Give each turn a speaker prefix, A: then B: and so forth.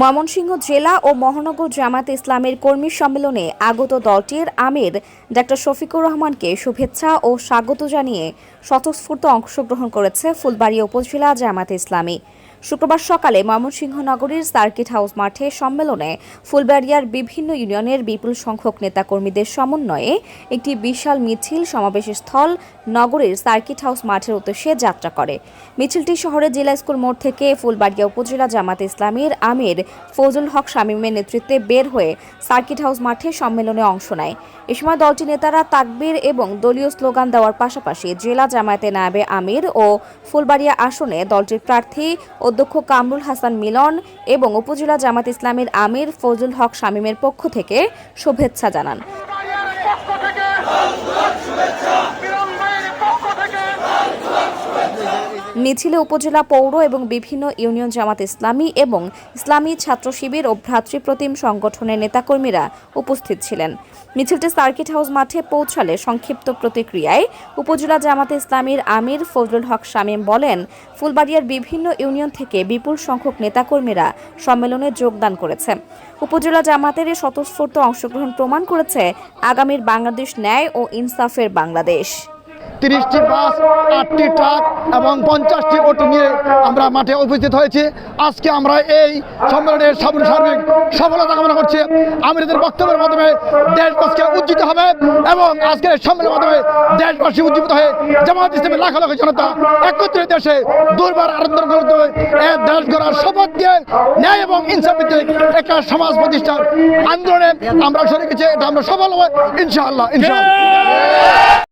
A: ময়মনসিংহ জেলা ও মহানগর জামাত ইসলামের কর্মী সম্মেলনে আগত দলটির আমির ডাক্তার শফিকুর রহমানকে শুভেচ্ছা ও স্বাগত জানিয়ে স্বতঃস্ফূর্ত অংশগ্রহণ করেছে ফুলবাড়িয়া উপজেলা জামাত ইসলামী। শুক্রবার সকালে ময়মনসিংহ নগরীর সার্কিট হাউস মাঠে সম্মেলনে ফুলবাড়িয়ার বিভিন্ন ইউনিয়নের বিপুল সংখ্যক নেতাকর্মীদের সমন্বয়ে একটি বিশাল মিছিল সমাবেশ স্থল নগরীর সার্কিট হাউস মাঠের উদ্দেশ্যে যাত্রা করে। মিছিলটি শহরের জেলা স্কুল মোড় থেকে ফুলবাড়িয়া উপজেলা জামাত ইসলামীর আমির ফজল হক শামীমের নেতৃত্বে বের হয়ে সার্কিট হাউস মাঠে সম্মেলনে অংশ নেয়। এ সময় দলটি নেতারা তাকবীর এবং দলীয় স্লোগান দেওয়ার পাশাপাশি জেলা জামায়াতে নায়েবে আমির ও ফুলবাড়িয়া আসনে দলটির প্রার্থী অধ্যক্ষ কামরুল হাসান মিলন এবং উপজেলা জামাত ইসলামের আমির ফজুল হক শামীমের পক্ষ থেকে শুভেচ্ছা জানান
B: পক্ষ থেকে বিরঙ্গের পক্ষ থেকে
A: মিছিলে উপজেলা পৌর এবং বিভিন্ন ইউনিয়ন জামাত ইসলামী এবং ইসলামী ছাত্র শিবির ও ভ্রাতৃপ্রতিম সংগঠনের নেতাকর্মীরা উপস্থিত ছিলেন। মিছিলটি সার্কিট হাউস মাঠে পৌঁছালে সংক্ষিপ্ত প্রতিক্রিয়ায় উপজেলা জামাত ইসলামীর আমির ফজলুল হক শামীম বলেন, ফুলবাড়িয়ার বিভিন্ন ইউনিয়ন থেকে বিপুল সংখ্যক নেতাকর্মীরা সম্মেলনে যোগদান করেছে। উপজেলা জামাতের এই স্বতঃস্ফূর্ত অংশগ্রহণ প্রমাণ করেছে আগামীর বাংলাদেশ ন্যায় ও ইনসাফের বাংলাদেশ।
C: তিরিশটি বাস, আটটি ট্রাক এবং পঞ্চাশটি অটো নিয়ে আমরা মাঠে উপস্থিত হয়েছি। আজকে আমরা এই সম্মেলনের সামনে সার্বিক সফলতা কামনা করছি। আমাদের বক্তব্যের মাধ্যমে দেশবাসীকে উজ্জিত হবে এবং আজকের সম্মেলনের মাধ্যমে দেশবাসী উজ্জীবিত হয়ে জামাত ইসলামের লাখ লাখ জনতা একত্রিত দেশে দুর্বার আনন্দ করতে এ দেশ গড়ার শপথ দিয়ে ন্যায় এবং ইনসাফ একটা সমাজ প্রতিষ্ঠার আন্দোলনে আমরা সরে গেছি। এটা আমরা সফল হব, ইনশাআল্লাহ ইনশাআল্লাহ।